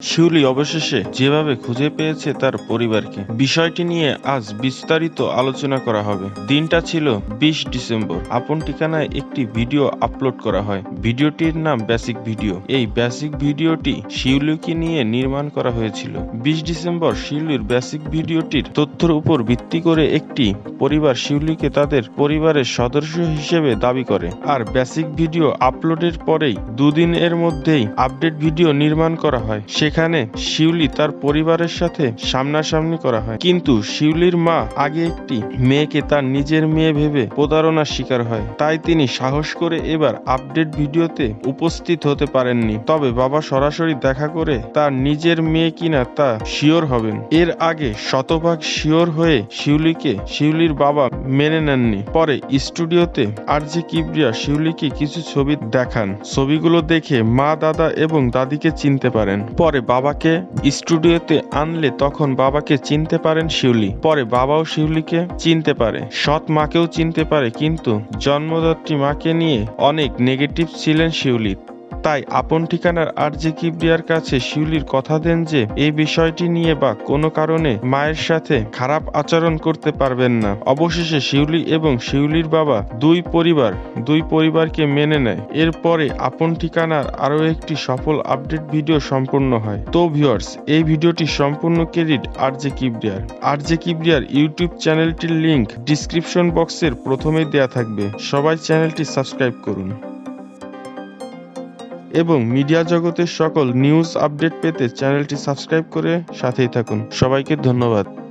শিউলি অবশেষে যেভাবে খুঁজে পেয়েছে তার পরিবারকে। বিষয়টি নিয়ে আজ বিস্তারিত আলোচনা করা হবে। দিনটা ছিল বিশ ডিসেম্বর। আপন ঠিকানায় একটি ভিডিও আপলোড করা হয়। ভিডিওটির নাম বেসিক ভিডিও এই বেসিক ভিডিওটি শিউলিকে নিয়ে নির্মাণ করা হয়েছিল। বিশ ডিসেম্বর শিউলির বেসিক ভিডিওটির তথ্যের উপর ভিত্তি করে একটি পরিবার শিউলিকে তাদের পরিবারের সদস্য হিসেবে দাবি করে। আর বেসিক ভিডিও আপলোডের পরেই দুদিন এর মধ্যেই আপডেট ভিডিও নির্মাণ করা হয়। সেখানে শিউলি তার পরিবারের সাথে সামনাসামনি করা হয়। কিন্তু শিউলির মা আগে একটি মেয়েকে তার নিজের মেয়ে ভেবে প্রতারণার শিকার হয়। তাই তিনি সাহস করে এবার আপডেট ভিডিওতে উপস্থিত হতে পারেননি। তবে বাবা সরাসরি দেখা করে তার নিজের মেয়ে কিনা তা শিওর হবেন। এর আগে শতভাগ শিওর হয়ে শিউলিকে শিউলির বাবা মেনে নেননি। পরে স্টুডিওতে আর যে কিবরিয়া শিউলিকে কিছু ছবি দেখান। ছবিগুলো দেখে মা, দাদা এবং দাদিকে চিনতে পারেন। পরে বাবাকে স্টুডিওতে আনলে তখন বাবাকে চিনতে পারেন শিউলি। পরে বাবাও শিউলিকে চিনতে পারে। সৎ মাকেও চিনতে পারে, কিন্তু জন্মদাত্রী মাকে নিয়ে অনেক নেগেটিভ ছিলেন শিউলি। তাই আপন ঠিকানার আরজি কিবরিয়ার কাছে শিউলির কথা দেন যে এই বিষয়টি নিয়ে বা কোনো কারণে মায়ের সাথে খারাপ আচরণ করতে পারবেন না। অবশেষে শিউলি এবং শিউলির বাবা দুই পরিবার, দুই পরিবারকে মেনে নেয়। এরপরে আপন ঠিকানার আরও একটি সফল আপডেট ভিডিও সম্পূর্ণ হয়। তো ভিউয়ার্স, এই ভিডিওটি সম্পূর্ণ ক্রেডিট আরজে কিবরিয়ার। আরজে কিবরিয়ার ইউটিউব চ্যানেলটির লিংক ডিসক্রিপশন বক্সের প্রথমেই দেয়া থাকবে। সবাই চ্যানেলটি সাবস্ক্রাইব করুন। এবং মিডিয়া জগতের সকল নিউজ আপডেট পেতে চ্যানেলটি সাবস্ক্রাইব করে সাথেই থাকুন। সবাইকে ধন্যবাদ।